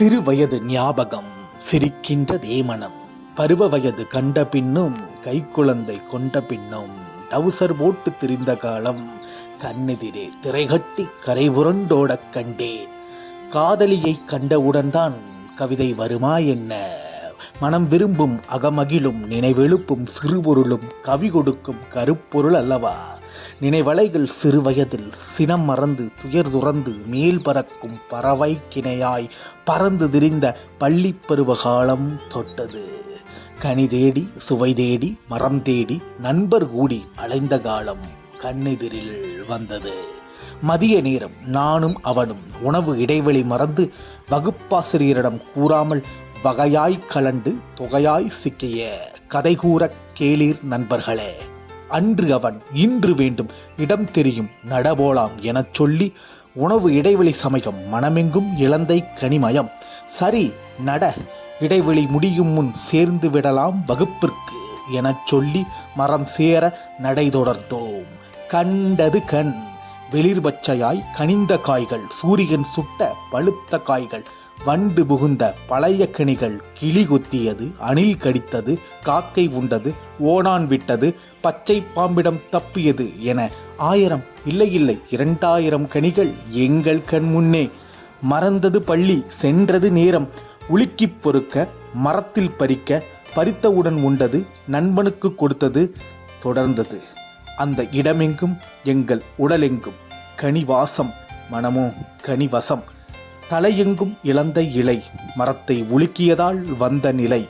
சிறு வயது ஞாபகம் சிரிக்கின்ற தேமனம். பருவ வயது கண்ட பின்னும் கைக்குழந்தை கொண்ட பின்னும் டவுசர் போட்டு திரிந்த காலம் கண்ணெதிரே திரைகட்டி கரை புரண்டோட கண்டேன். காதலியை கண்டவுடன் தான் கவிதை வருமா என்ன? மனம் விரும்பும் அகமகிழும் நினைவெழுப்பும் சிறுபொருளும் கவி கொடுக்கும் கருப்பொருள் அல்லவா? நினைவலைகள் சிறுவயதில் சினம் மறந்து துயர் துறந்து மேல் பறக்கும் பறவை கிணையாய் பறந்து திரிந்த பள்ளிப்பருவ காலம் தொட்டது. கனி தேடி சுவை தேடி மரம் தேடி நண்பர் கூடி அலைந்த காலம் கண்ணெதிரில் வந்தது. மதிய நேரம் நானும் அவனும் உணவு இடைவெளி மறந்து வகுப்பாசிரியரிடம் கூறாமல் வகையாய் கலண்டு தொகையாய் சிக்கிய கதை கூறக் கேளீர் நண்பர்களே. அன்று அவன் இன்று வேண்டும். இடம் தெரியும் நடபோலாம் எனச் சொல்லி உணவு இடைவெளி சமயம் மனமெங்கும் இழந்தை கனிமயம். சரி நட இடைவெளி முடியும் முன் சேர்ந்து விடலாம் வகுப்பிற்கு எனச் சொல்லி மரம் சேர நடை தொடர்ந்தோம். கண்டது கண் வெளிர்பச்சையாய் கனிந்த காய்கள் சூரியன் சுட்ட பழுத்த காய்கள் வண்டு புகுந்த பழைய கனிகள் கிளி கொத்தியது அணில் கடித்தது காக்கை உண்டது ஓணான் விட்டது பச்சை பாம்பிடம் தப்பியது என ஆயிரம் இல்லை இல்லை இரண்டாயிரம் கனிகள் எங்கள் கண் முன்னே. மறந்தது பள்ளி சென்றது நேரம் உலுக்கிப் பொறுக்க மரத்தில் பறிக்க பறித்தவுடன் உண்டது நண்பனுக்கு கொடுத்தது தொடர்ந்தது. அந்த இடமெங்கும் எங்கள் உடலெங்கும் கனிவாசம் மனமோ கனிவசம். தலையெங்கும் இழந்த இலை மரத்தை உலுக்கியதால் வந்த நிலை.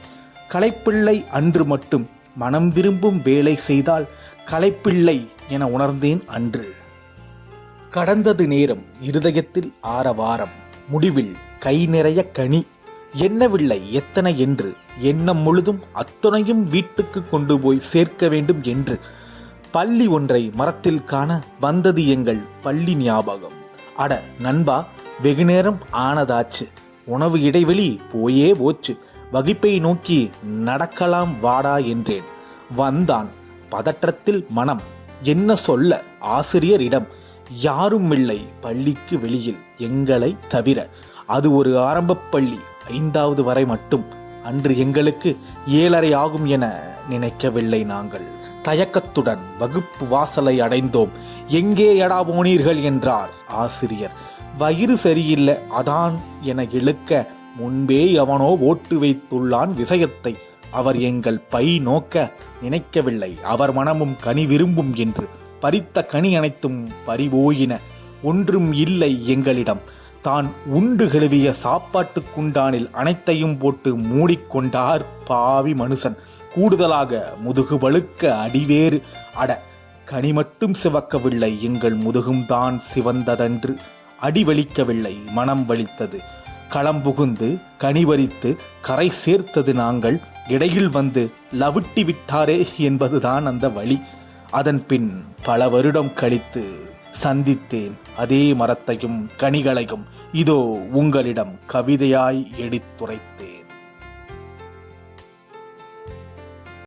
களைப்பிள்ளை அன்று மட்டும் மனம் விரும்பும் வேலை செய்தால் கலைப்பிள்ளை என உணர்ந்தேன் அன்று. கடந்தது நேரம் இருதயத்தில் ஆரவாரம் முடிவில் கை நிறைய கனி என்னவில்லை எத்தனை என்று எண்ணம் முழுதும் அத்துணையும் வீட்டுக்கு கொண்டு போய் சேர்க்க வேண்டும் என்று. பள்ளி ஒன்றை மரத்தில் காண வந்தது எங்கள் பள்ளி ஞாபகம். அட நண்பா வெகுநேரம் ஆனதாச்சு. உணவு இடைவெளி போயே போச்சு. வகுப்பை நோக்கி நடக்கலாம் வாடா என்றேன். வந்தான். பதற்றத்தில் மனம். என்ன சொல்ல ஆசிரியரிடம். யாரும் இல்லை பள்ளிக்கு வெளியில். எங்களை தவிர. அது ஒரு ஆரம்ப பள்ளி. ஐந்தாவது வரை மட்டும். அன்று எங்களுக்கு ஏழரை ஆகும் என நினைக்கவில்லை நாங்கள். தயக்கத்துடன் வகுப்பு வாசலை அடைந்தோம். எங்கே எடா போனீர்கள்? என்றார் ஆசிரியர். வயிறு சரியில்லை. அதான் என இழுக்க முன்பே எவனோ ஓட்டு வைத்துள்ளான் விஷயத்தை. அவர் எங்கள் பை நோக்க நினைக்கவில்லை. அவர் மனமும் கனி விரும்பும் என்று. பறித்த கனி அனைத்தும் பறிபோயின. ஒன்றும் இல்லை எங்களிடம். தான் உண்டு கழுவிய சாப்பாட்டுக் குண்டானில் அனைத்தையும் போட்டு மூடிக்கொண்டார் பாவி மனுஷன். கூடுதலாக முதுகு வழுக்க அடிவேறு. அட கனி மட்டும் சிவக்கவில்லை. எங்கள் முதுகும் தான் சிவந்ததன்று. அடிவலிக்கவில்லை மனம் வலித்தது. களம் புகுந்து கனிவரித்து கரை சேர்த்தது நாங்கள். இடையில் வந்து லவிட்டி விட்டாரே என்பதுதான் அந்த வழி. அதன் பின் பல வருடம் கழித்து சந்தித்தேன் அதே மரத்தையும் கனிகளையும். இதோ உங்களிடம் கவிதையாய் எடுத்துரைத்தேன்.